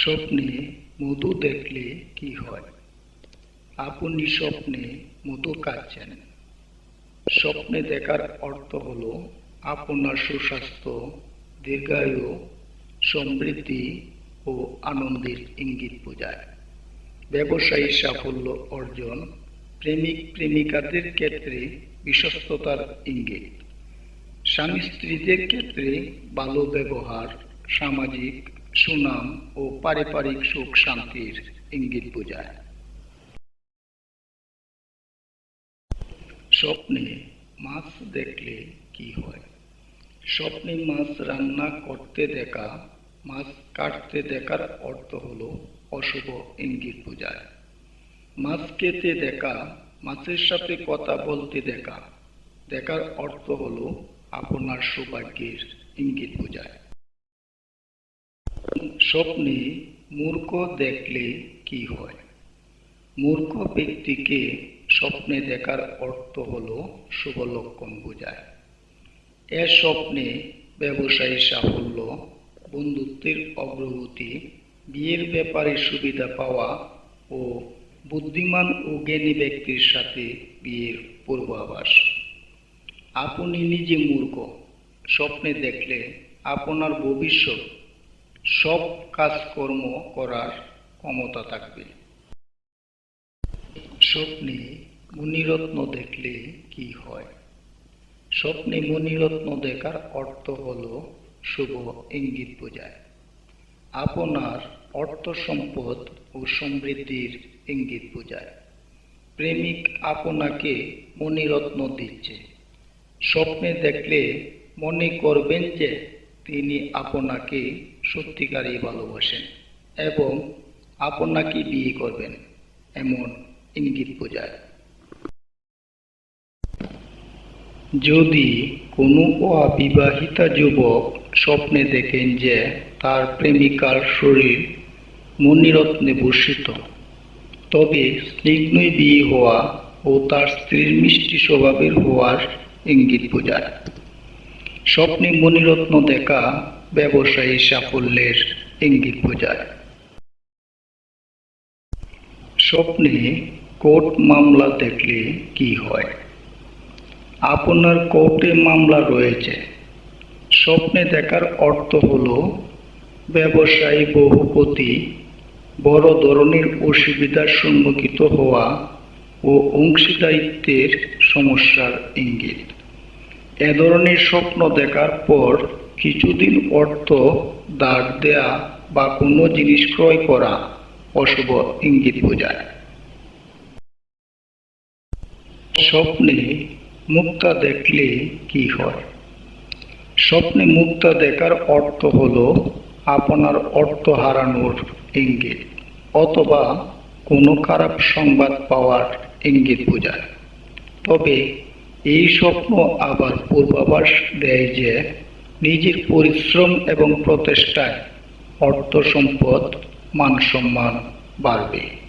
স্বপ্নে মধু দেখলে কি হয়? আপনি স্বপ্নে মধু খাচ্ছেন স্বপ্নে দেখার অর্থ হল আপনার সুস্বাস্থ্য, দীর্ঘায়ু, সমৃদ্ধি ও আনন্দের ইঙ্গিত বোঝায়। ব্যবসায়ী সাফল্য অর্জন প্রেমিক প্রেমিকাদের ক্ষেত্রে বিশ্বস্ততার ইঙ্গিত। স্বামী স্ত্রীদের ক্ষেত্রে ভালো ব্যবহার, সামাজিক সুনাম ও পারিবারিক সুখ শান্তির ইঙ্গিত বোঝায়। স্বপ্নে মাছ দেখলে কি হয়? স্বপ্নে মাছ রান্না করতে দেখা, মাছ কাটতে দেখার অর্থ হলো অশুভ ইঙ্গিত বোঝায়। মাছ খেতে দেখা, মাছের সাথে কথা বলতে দেখা, দেখার অর্থ হলো আপনার সৌভাগ্যের ইঙ্গিত বোঝায়। স্বপ্নে মূর্খ দেখলে কি হয়? মূর্খ ব্যক্তিকে স্বপ্নে দেখার অর্থ হলো শুভ লক্ষণ বোঝায়। এ স্বপ্নে ব্যবসায়ী সাফল্য, বন্ধুত্বের অগ্রগতি, বিয়ের ব্যাপারে সুবিধা পাওয়া ও বুদ্ধিমান ও জ্ঞানী ব্যক্তির সাথে বিয়ের পূর্বাভাস। আপনি নিজে মূর্খ। স্বপ্নে দেখলে আপনার ভবিষ্যৎ সব কাজকর্ম করার ক্ষমতা থাকবে। স্বপ্নে মণিরত্ন দেখলে কি হয়? স্বপ্নে মণিরত্ন দেখার অর্থ হল শুভ ইঙ্গিত বোঝায়। আপনার অর্থ সম্পদ ও সমৃদ্ধির ইঙ্গিত বোঝায়। প্রেমিক আপনাকে মণিরত্ন দিচ্ছে। স্বপ্নে দেখলে মনে করবেন যে তিনি আপনাকে সত্যিকারই ভালোবাসেন এবং আপনাকে বিয়ে করবেন এমন ইঙ্গিত বোঝায়। যদি কোনো অবিবাহিতা যুবক স্বপ্নে দেখেন যে তার প্রেমিকার শরীর মণিরত্নে ভূষিত, তবে স্নিগ্নই বিয়ে হওয়া ও তার স্ত্রীর মিষ্টি স্বভাবের হওয়ার ইঙ্গিত বোঝায়। স্বপ্নে মণিরত্ন দেখা ব্যবসায়ী সাফল্যের ইঙ্গিত বোঝায়। স্বপ্নে কোর্ট মামলা দেখলে কি হয়? আপনার কোর্টে মামলা রয়েছে। স্বপ্নে দেখার অর্থ হল ব্যবসায়ী বহুপতি বড় ধরনের অসুবিধার সম্মুখীন হওয়া ও অংশীদারিত্বের সমস্যার ইঙ্গিত। এ ধরনের স্বপ্ন দেখার পর কিছুদিন অর্থ দাঁড় দেয়া বা কোনো জিনিস ক্রয় করা অশুভ ইঙ্গিত বোঝায়। স্বপ্নে মুক্তা দেখলে কি হয়? স্বপ্নে মুক্তা দেখার অর্থ হল আপনার অর্থ হারানোর ইঙ্গিত অথবা কোনো খারাপ সংবাদ পাওয়ার ইঙ্গিত বোঝায়। তবে এই স্বপ্ন আবার পূর্বাভাস দেয় যে নিজের পরিশ্রম এবং প্রচেষ্টায় অর্থ সম্পদ, মান সম্মান বাড়বে।